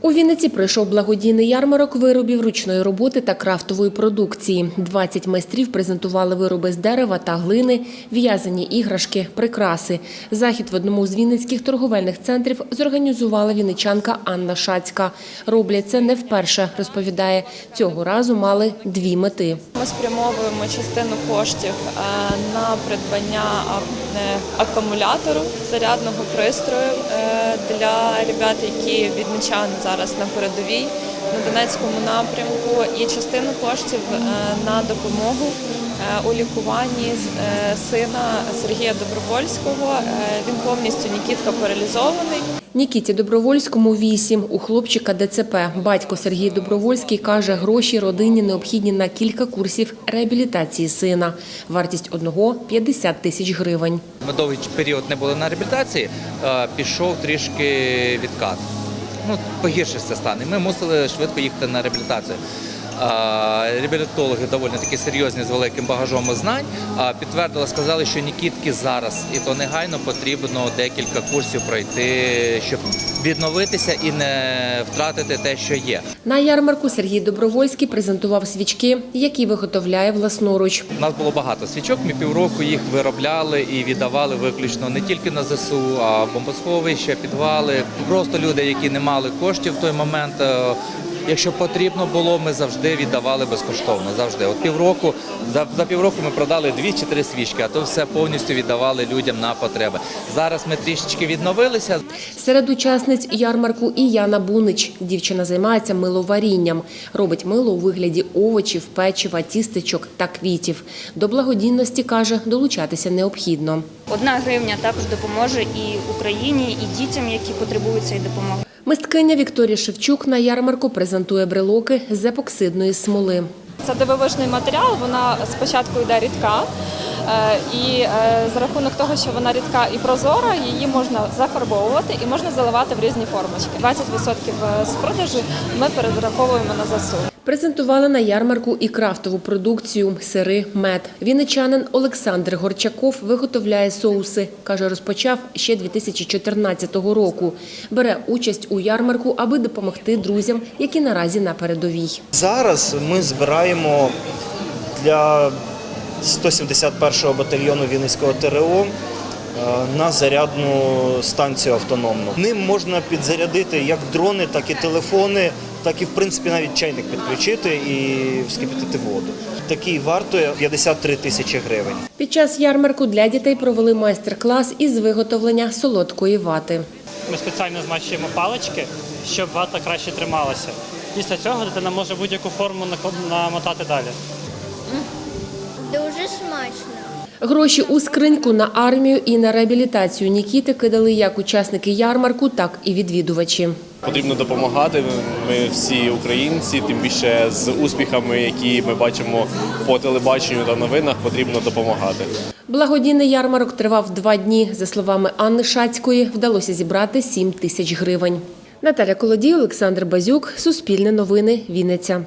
У Вінниці пройшов благодійний ярмарок виробів ручної роботи та крафтової продукції. 20 майстрів презентували вироби з дерева та глини, в'язані іграшки, прикраси. Захід в одному з вінницьких торговельних центрів зорганізувала вінничанка Анна Шацька. Роблять це не вперше, розповідає. Цього разу мали дві мети. Ми спрямовуємо частину коштів е, на придбання акумулятору зарядного пристрою е, для ребят, які відмічають зараз на передовій на Донецькому напрямку, і частину коштів е, на допомогу е, у лікуванні е, сина Сергія Добровольського. Він повністю Нікітка паралізований. Нікіті Добровольському 8, у хлопчика ДЦП. Батько Сергій Добровольський каже, гроші родині необхідні на кілька курсів реабілітації сина. Вартість одного – 50 тисяч гривень. Ми довгий період не були на реабілітації, пішов трішки відкат. Ну, погіршився стан. І ми мусили швидко їхати на реабілітацію. Е, Реабілітологи доволі таки серйозні з великим багажом знань. Підтвердили, сказали, що Нікітки зараз, і то негайно потрібно декілька курсів пройти, щоб відновитися і не втратити те, що є. На ярмарку Сергій Добровольський презентував свічки, які виготовляє власноруч. У нас було багато свічок. Ми півроку їх виробляли і віддавали виключно не тільки на ЗСУ, а бомбосховища, підвали. Просто люди, які не мали коштів в той момент. Якщо потрібно було, ми завжди віддавали безкоштовно. Завжди. От півроку за, за півроку ми продали дві чи три свічки, а то все повністю віддавали людям на потреби. Зараз ми трішечки відновилися. Серед учасниць ярмарку і Яна Бунич. Дівчина займається миловарінням. Робить мило у вигляді овочів, печива, тістечок та квітів. До благодійності, каже, долучатися необхідно. Одна гривня також допоможе і Україні, і дітям, які потребують цієї допомоги. Мисткиня Вікторія Шевчук на ярмарку презентує брелоки з епоксидної смоли. Це дивовижний матеріал. Вона спочатку йде рідка, і е, за рахунок того, що вона рідка і прозора, її можна зафарбовувати і можна заливати в різні формочки. 20% з продажу ми перераховуємо на ЗСУ. Презентували на ярмарку і крафтову продукцію сири, мед. Вінничанин Олександр Горчаков виготовляє соуси. Каже, розпочав ще 2014 року. Бере участь у ярмарку, аби допомогти друзям, які наразі на передовій. Зараз ми збираємо для 171-го батальйону Вінницького ТРО е, на зарядну станцію автономну. Ним можна підзарядити як дрони, так і телефони, так і в принципі навіть чайник підключити і вскипятити воду. Такий вартує 53 тисячі гривень. Під час ярмарку для дітей провели майстер-клас із виготовлення солодкої вати. Ми спеціально змащуємо палички, щоб вата краще трималася. Після цього дитина може будь-яку форму намотати далі. Дуже смачно. Гроші у скриньку на армію і на реабілітацію Нікіти кидали як учасники ярмарку, так і відвідувачі. Потрібно допомагати. Ми всі українці, тим більше з успіхами, які ми бачимо по телебаченню та новинах, потрібно допомагати. Благодійний ярмарок тривав два дні. За словами Анни Шацької, вдалося зібрати 7 тисяч гривень. Наталя Колодій, Олександр Базюк, Суспільне новини, Вінниця.